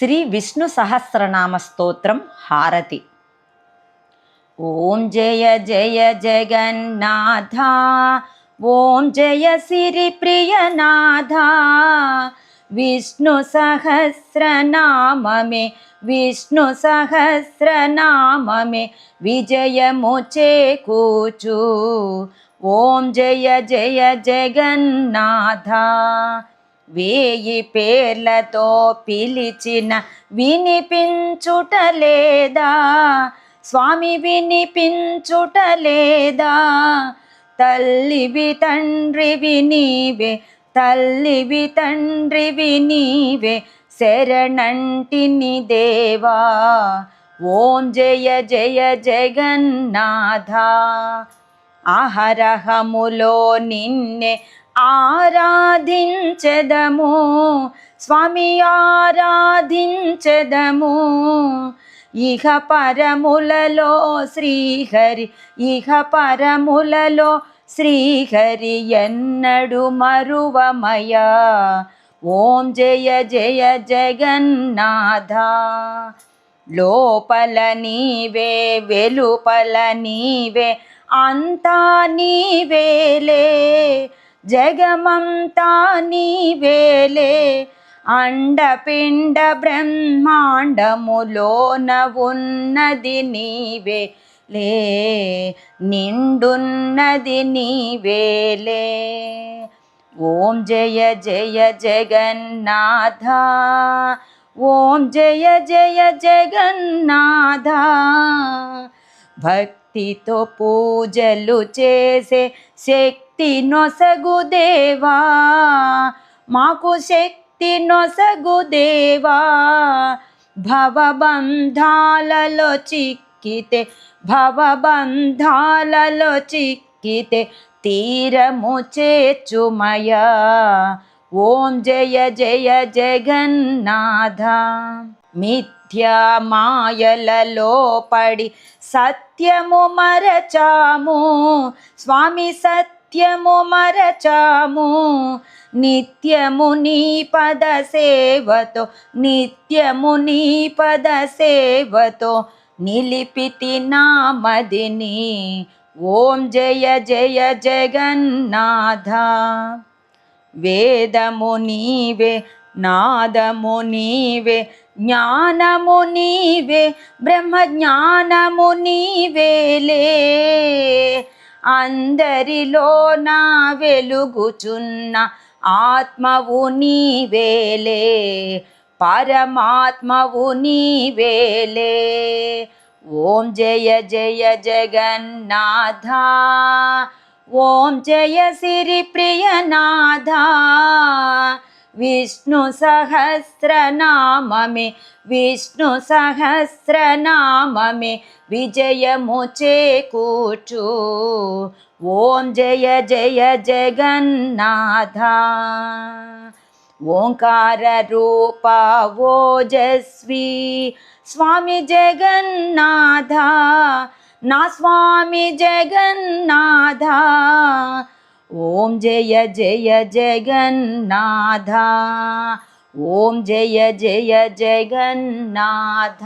శ్రీ విష్ణు సహస్రనామ స్తోత్రం హారతి ఓం జయ జయ జగన్నాథ ఓం జయ సిరి ప్రియనాథ విష్ణు సహస్రనామమే విష్ణు సహస్రనామమే విజయము చేకూచు ఓం జయ జయ జగన్నాథ వేయి పేర్లతో పిలిచిన వినిపించుటలేదా స్వామి వినిపించుటలేదా? తల్లివి తండ్రివి నీవే తల్లివి తండ్రివి నీవే శరణంటిని దేవా. ఓం జయ జయ జగన్నాథ. ఆహరహములో నిన్నే ఆరాధించెదము. స్వామి ఆరాధించెదము. ఇహ పరములలో శ్రీహరి ఇహ పరములలో శ్రీహరి ఎన్నడు మరువమయ. ఓం జయ జయ జగన్నాథ. లోపల నీవే వెలుపల నీవే అంతా నీవేలే. జగమంతా నీవేలే అండపిండ బ్రహ్మాండములోన ఉన్నది నీవే. లే నిండున్నది నీవేలే ఓం జయ జయ జగన్నాథ. ఓం జయ జయ జగన్నాథ. భక్తితో పూజలు చేసే శక్తి నొసగు దేవా మాకు శక్తి నొసగు దేవా భవబంధాలలో చిక్కితే భవబంధాలలో చిక్కితే తీరము చేర్చుమయా. ఓం జయ జయ జగన్నాథ. మిథ్యా మాయలలో పడి సత్యము మరచాము. స్వామి నిత్యము మరచాము. నిత్యము నీ పద సేవతో నిత్యము నీ పద సేవతో నిలిపితి నామదిని ఓం జయ జయ జగన్నాథ. వేదము నీవే నాదము నీవే జ్ఞానము నీవే బ్రహ్మ జ్ఞానము నీవేలే. అందరిలో నా వెలుగుచున్న ఆత్మవు నీవేలే పరమాత్మవు నీవేలే. ఓం జయ జయ జగన్నాథ ఓం జయ సిరి ప్రియనాథ विष्णुसहस्रनाम मे विष्णुसहस्रनाम मे विजयमुचे कूचु। ॐ जय जय जगन्नाथा। ओङ्काररूपा ओजस्वी। स्वामी जगन्नाथा। न स्वामी जगन्नाथा। జగన్నాథ ఓం జయ జయ జగన్నాథ ఓం జయ జయ జగన్నాథ